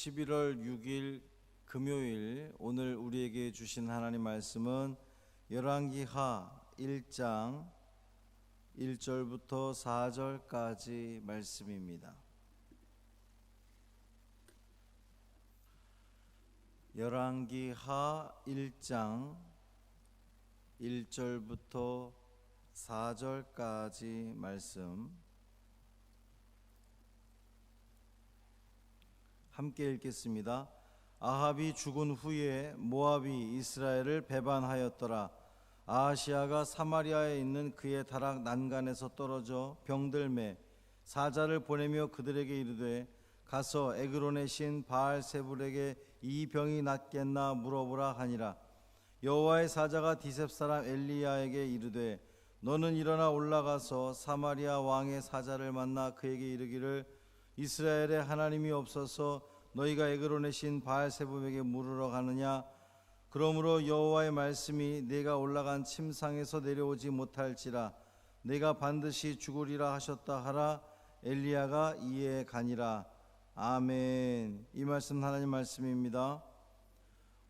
11월 6일 금요일 오늘 우리에게 주신 하나님 말씀은 열왕기하 1장 1절부터 4절까지 말씀입니다. 열왕기하 1장 1절부터 4절까지 말씀 함께 읽겠습니다. 아합이 죽은 후에 모압이 이스라엘을 배반하였더라. 아하시아가 사마리아에 있는 그의 다락 난간에서 떨어져 병들매 사자를 보내며 그들에게 이르되 가서 에그론의 신 바알 세불에게 이 병이 낫겠나 물어보라 하니라. 여호와의 사자가 디셉 사람 엘리야에게 이르되 너는 일어나 올라가서 사마리아 왕의 사자를 만나 그에게 이르기를 이스라엘에 하나님이 없어서 너희가 에그론의 신 바알세붐에게 물으러 가느냐? 그러므로 여호와의 말씀이 내가 올라간 침상에서 내려오지 못할지라 내가 반드시 죽으리라 하셨다 하라. 엘리야가 이에 가니라. 아멘. 이 말씀 하나님 말씀입니다.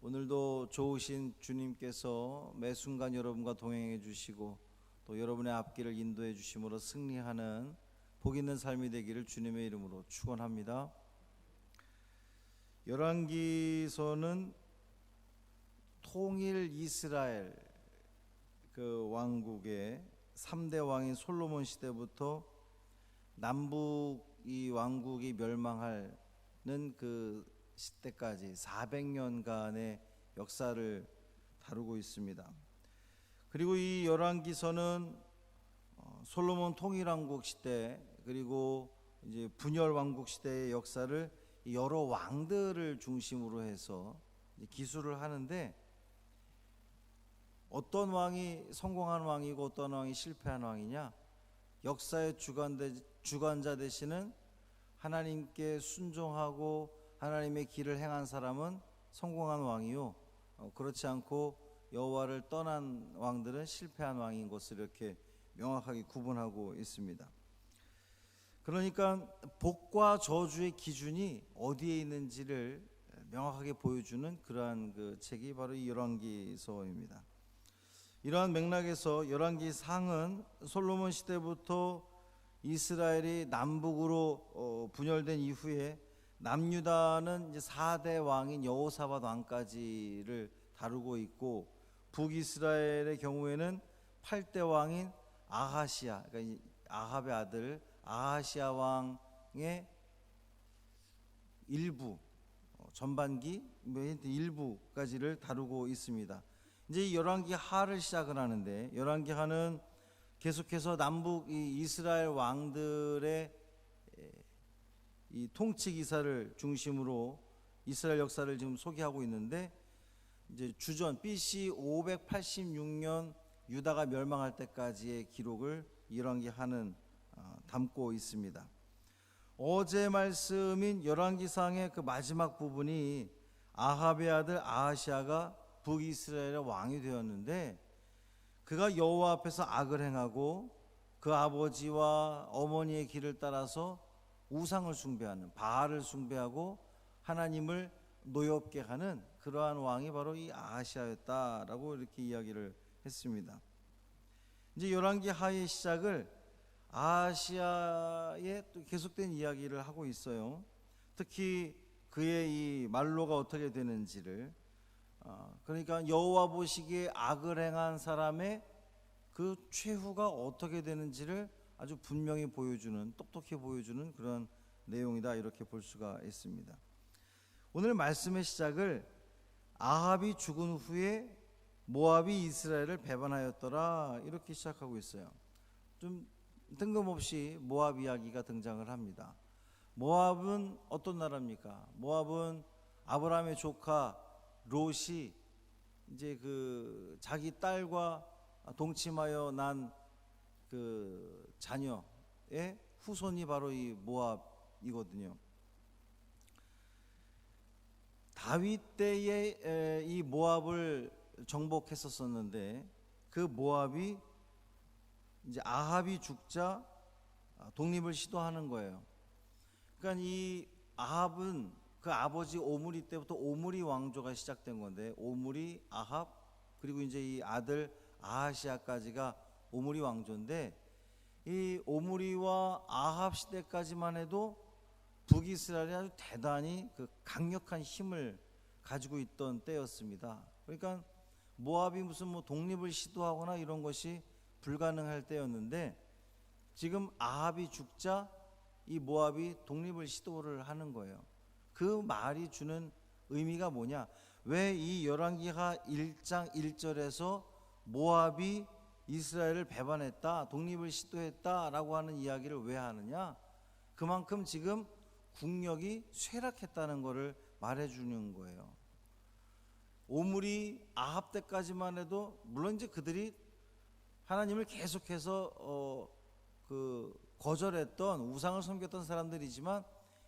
오늘도 좋으신 주님께서 매 순간 여러분과 동행해 주시고 또 여러분의 앞길을 인도해 주심으로 승리하는 복 있는 삶이 되기를 주님의 이름으로 축원합니다. 열왕기서는 통일 이스라엘 그 왕국의 3대 왕인 솔로몬 시대부터 남북 이 왕국이 멸망하는 그 시대까지 400년간의 역사를 다루고 있습니다. 그리고 이 열왕기서는 어, 솔로몬 통일왕국 시대 그리고 이제 분열 왕국 시대의 역사를 여러 왕들을 중심으로 해서 기술을 하는데 어떤 왕이 성공한 왕이고 어떤 왕이 실패한 왕이냐 역사의 주관대, 주관자 되시는 하나님께 순종하고 하나님의 길을 행한 사람은 성공한 왕이요 어, 그렇지 않고 여호와를 떠난 왕들은 실패한 왕인 것을 이렇게 명확하게 구분하고 있습니다. 그러니까 복과 저주의 기준이 어디에 있는지를 명확하게 보여주는 그러한 그 책이 바로 이 열왕기서입니다. 이러한 맥락에서 열왕기 상은 솔로몬 시대부터 이스라엘이 남북으로 어, 분열된 이후에 남유다는 이제 4대 왕인 여호사밧 왕까지를 다루고 있고 북이스라엘의 경우에는 8대 왕인 아하시아 그러니까 아합의 아들 아하시아 왕의 일부 어, 전반기 뭐 일부까지를 다루고 있습니다. 이제 열왕기 하를 시작을 하는데 열왕기 하는 계속해서 남북 이스라엘 왕들의 이 통치 기사를 중심으로 이스라엘 역사를 지금 소개하고 있는데 이제 주전 BC 586년 유다가 멸망할 때까지의 기록을 열왕기 하는 어, 담고 있습니다. 어제 말씀인 열왕기상의 그 마지막 부분이 아합의 아들 아하시아가 북이스라엘의 왕이 되었는데 그가 여호와 앞에서 악을 행하고 그 아버지와 어머니의 길을 따라서 우상을 숭배하는 바알을 숭배하고 하나님을 노엽게 하는 그러한 왕이 바로 이 아하시아였다라고 이렇게 이야기를 했습니다. 이제 열왕기 하의 시작을 아시아의 또 계속된 이야기를 하고 있어요. 특히 그의 이 말로가 어떻게 되는지를 어, 그러니까 여호와 보시기에 악을 행한 사람의 그 최후가 어떻게 되는지를 아주 분명히 보여주는 똑똑히 보여주는 그런 내용이다 이렇게 볼 수가 있습니다. 오늘 말씀의 시작을 아합이 죽은 후에 모압이 이스라엘을 배반하였더라 이렇게 시작하고 있어요. 좀 뜬금없이 모압 이야기가 등장을 합니다. 모압은 어떤 나라입니까? 모압은 아브라함의 조카 롯이 이제 그 자기 딸과 동침하여 난 그 자녀의 후손이 바로 이 모압이거든요. 다윗 때에 이 모압을 정복했었었는데 그 모압이 이제 아합이 죽자 독립을 시도하는 거예요. 그러니까 이 아합은 그 아버지 오므리 때부터 오므리 왕조가 시작된 건데 오므리 아합 그리고 이제 이 아들 아하시아까지가 오므리 왕조인데 이 오므리와 아합 시대까지만 해도 북이스라엘이 아주 대단히 그 강력한 힘을 가지고 있던 때였습니다. 그러니까 모압이 무슨 뭐 독립을 시도하거나 이런 것이 불가능할 때였는데 지금 아합이 죽자 이 모압이 독립을 시도를 하는 거예요. 그 말이 주는 의미가 뭐냐? 왜 이 열왕기하 1장 1절에서 모압이 이스라엘을 배반했다, 독립을 시도했다라고 하는 이야기를 왜 하느냐? 그만큼 지금 국력이 쇠락했다는 것을 말해 주는 거예요. 오물이 아합 때까지만 해도 물론 이제 그들이 하나님을 계속해서 어, 그 거절했던 우상을 섬겼던 사람들이지만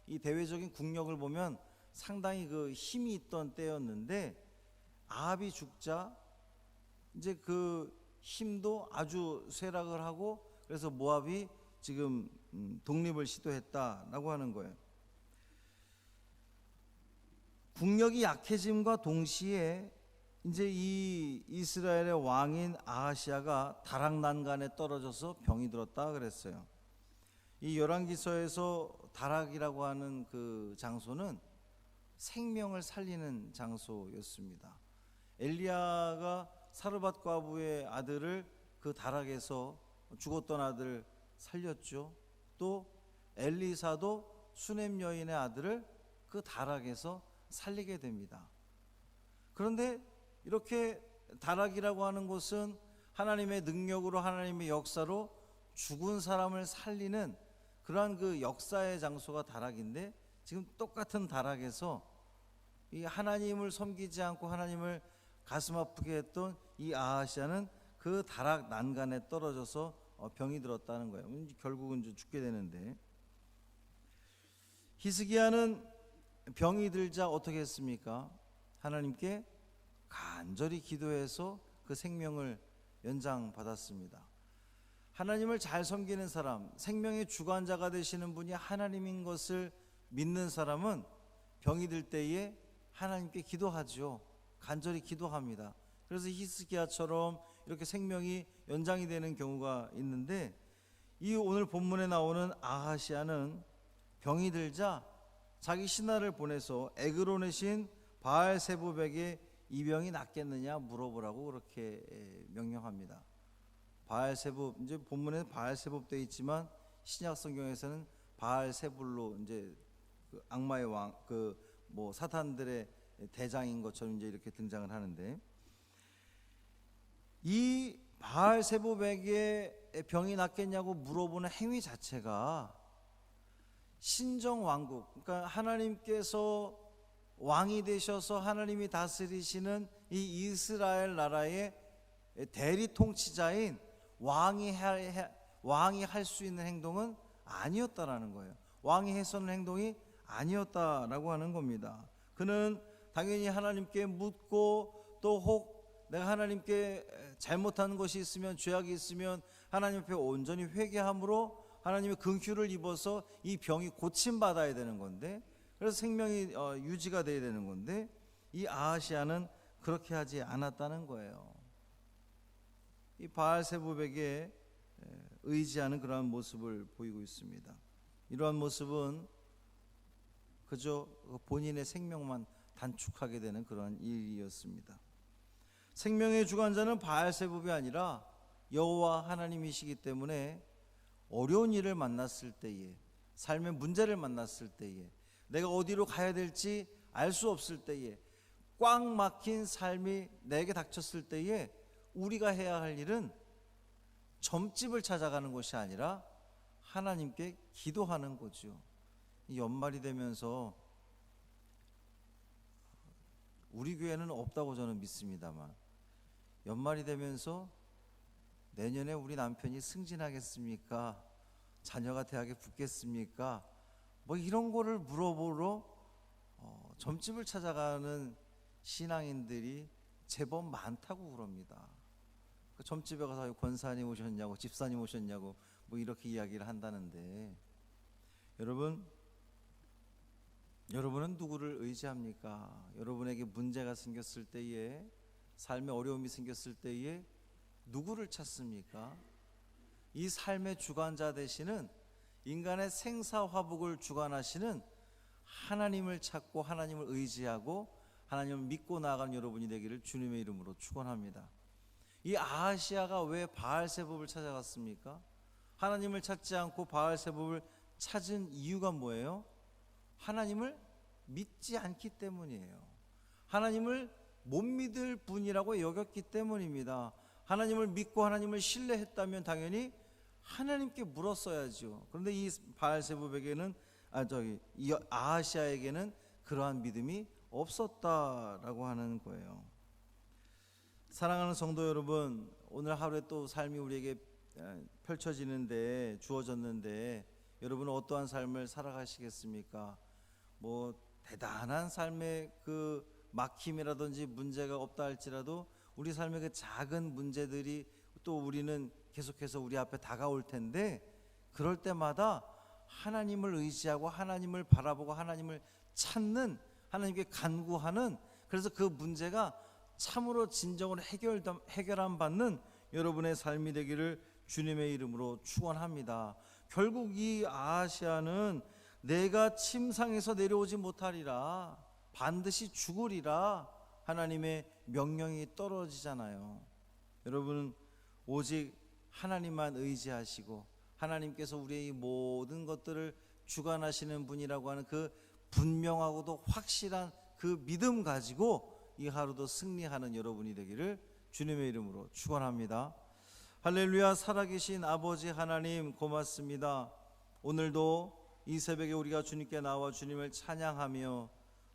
이 대외적인 국력을 보면 상당히 그 힘이 있던 때였는데 아합이 죽자 이제 그 힘도 아주 쇠락을 하고 그래서 모압이 지금 음, 독립을 시도했다라고 하는 거예요. 국력이 약해짐과 동시에 이제 이 이스라엘의 왕인 아하시아가 다락 난간에 떨어져서 병이 들었다 그랬어요. 이 열왕기서에서 다락이라고 하는 그 장소는 생명을 살리는 장소였습니다. 엘리야가 사르밧 과부의 아들을 그 다락에서 죽었던 아들 살렸죠. 또 엘리사도 수넴 여인의 아들을 그 다락에서 살리게 됩니다. 그런데 이렇게 다락이라고 하는 곳은 하나님의 능력으로 하나님의 역사로 죽은 사람을 살리는 그러한 그 역사의 장소가 다락인데 지금 똑같은 다락에서 이 하나님을 섬기지 않고 하나님을 가슴 아프게 했던 이 아하시아는 그 다락 난간에 떨어져서 어, 병이 들었다는 거예요. 결국은 죽게 되는데 히스기야는 병이 들자 어떻게 했습니까? 하나님께 간절히 기도해서 그 생명을 연장받았습니다. 하나님을 잘 섬기는 사람, 생명의 주관자가 되시는 분이 하나님인 것을 믿는 사람은 병이 들 때에 하나님께 기도하죠. 간절히 기도합니다. 그래서 히스기야처럼 이렇게 생명이 연장이 되는 경우가 있는데 이 오늘 본문에 나오는 아하시아는 병이 들자 자기 신하를 보내서 에그론의 신 바알 세부백에 이 병이 낫겠느냐 물어보라고 그렇게 명령합니다. 바알세부 이제 본문에 바알세부 돼 있지만 신약 성경에서는 바알세불로 이제 그 악마의 왕 그 뭐 사탄들의 대장인 것처럼 이제 이렇게 등장을 하는데 이 바알세부백의 병이 낫겠냐고 물어보는 행위 자체가 신정 왕국 그러니까 하나님께서 왕이 되셔서 하나님이 다스리시는 이 이스라엘 나라의 대리 통치자인 왕이 할, 왕이 할 수 있는 행동은 아니었다라는 거예요. 왕이 했었는 행동이 아니었다라고 하는 겁니다. 그는 당연히 하나님께 묻고 또 혹 내가 하나님께 잘못한 것이 있으면 죄악이 있으면 하나님 앞에 온전히 회개함으로 하나님의 긍휼을 입어서 이 병이 고침 받아야 되는 건데 그래서 생명이 어, 유지가 돼야 되는 건데 이 아하시아는 그렇게 하지 않았다는 거예요. 이 바알세부백에 의지하는 그러한 모습을 보이고 있습니다. 이러한 모습은 그저 본인의 생명만 단축하게 되는 그러한 일이었습니다. 생명의 주관자는 바알세부이 아니라 여호와 하나님이시기 때문에 어려운 일을 만났을 때에 삶의 문제를 만났을 때에 내가 어디로 가야 될지 알 수 없을 때에 꽉 막힌 삶이 내게 닥쳤을 때에 우리가 해야 할 일은 점집을 찾아가는 것이 아니라 하나님께 기도하는 거죠. 연말이 되면서 우리 교회는 없다고 저는 믿습니다만 연말이 되면서 내년에 우리 남편이 승진하겠습니까? 자녀가 대학에 붙겠습니까? 뭐 이런 거를 물어보러 어, 점집을 찾아가는 신앙인들이 제법 많다고 그럽니다. 그 점집에 가서 권사님 오셨냐고 집사님 오셨냐고 뭐 이렇게 이야기를 한다는데 여러분 여러분은 누구를 의지합니까? 여러분에게 문제가 생겼을 때에 삶에 어려움이 생겼을 때에 누구를 찾습니까? 이 삶의 주관자 되시는 인간의 생사화복을 주관하시는 하나님을 찾고 하나님을 의지하고 하나님을 믿고 나아가는 여러분이 되기를 주님의 이름으로 축원합니다. 이 아하시아가 왜 바알세법을 찾아갔습니까? 하나님을 찾지 않고 바알세법을 찾은 이유가 뭐예요? 하나님을 믿지 않기 때문이에요. 하나님을 못 믿을 분이라고 여겼기 때문입니다. 하나님을 믿고 하나님을 신뢰했다면 당연히 하나님께 물었어야죠. 그런데 이 바알세법에게는 아 저기 이 아하시아에게는 그러한 믿음이 없었다라고 하는 거예요. 사랑하는 성도 여러분, 오늘 하루에 또 삶이 우리에게 에, 펼쳐지는데 주어졌는데 여러분은 어떠한 삶을 살아가시겠습니까? 뭐 대단한 삶의 그 막힘이라든지 문제가 없다 할지라도 우리 삶의 그 작은 문제들이 또 우리는 계속해서 우리 앞에 다가올 텐데 그럴 때마다 하나님을 의지하고 하나님을 바라보고 하나님을 찾는 하나님께 간구하는 그래서 그 문제가 참으로 진정으로 해결 해결함 받는 여러분의 삶이 되기를 주님의 이름으로 축원합니다. 결국 이 아시아는 내가 침상에서 내려오지 못하리라 반드시 죽으리라 하나님의 명령이 떨어지잖아요. 여러분 오직 하나님만 의지하시고 하나님께서 우리의 이 모든 것들을 주관하시는 분이라고 하는 그 분명하고도 확실한 그 믿음 가지고 이 하루도 승리하는 여러분이 되기를 주님의 이름으로 축원합니다. 할렐루야 살아계신 아버지 하나님 고맙습니다. 오늘도 이 새벽에 우리가 주님께 나와 주님을 찬양하며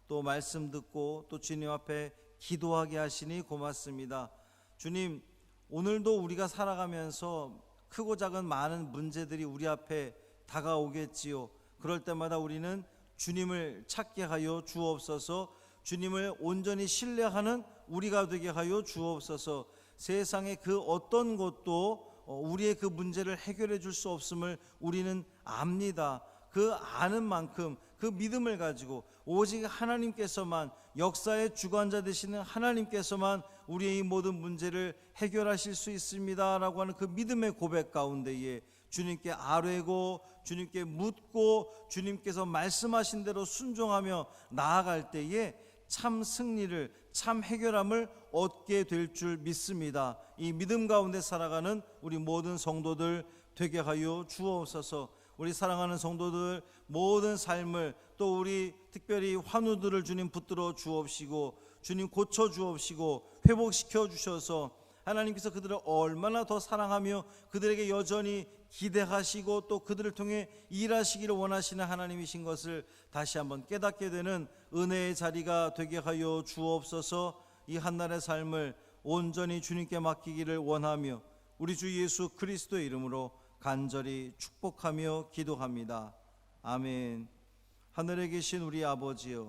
또 말씀 듣고 또 주님 앞에 기도하게 하시니 고맙습니다. 주님 오늘도 우리가 살아가면서 크고 작은 많은 문제들이 우리 앞에 다가오겠지요. 그럴 때마다 우리는 주님을 찾게 하여 주옵소서. 주님을 온전히 신뢰하는 우리가 되게 하여 주옵소서. 세상의 그 어떤 것도 어, 우리의 그 문제를 해결해 줄 수 없음을 우리는 압니다. 그 아는 만큼 그 믿음을 가지고 오직 하나님께서만 역사의 주관자 되시는 하나님께서만 우리의 이 모든 문제를 해결하실 수 있습니다라고 하는 그 믿음의 고백 가운데에 주님께 아뢰고 주님께 묻고 주님께서 말씀하신 대로 순종하며 나아갈 때에 참 승리를 참 해결함을 얻게 될 줄 믿습니다. 이 믿음 가운데 살아가는 우리 모든 성도들 되게 하여 주옵소서. 우리 사랑하는 성도들 모든 삶을 또 우리 특별히 환우들을 주님 붙들어 주옵시고 주님 고쳐 주옵시고 회복시켜 주셔서 하나님께서 그들을 얼마나 더 사랑하며 그들에게 여전히 기대하시고 또 그들을 통해 일하시기를 원하시는 하나님이신 것을 다시 한번 깨닫게 되는 은혜의 자리가 되게 하여 주옵소서 이 한날의 삶을 온전히 주님께 맡기기를 원하며 우리 주 예수 그리스도의 이름으로 간절히 축복하며 기도합니다. 아멘. 하늘에 계신 우리 아버지여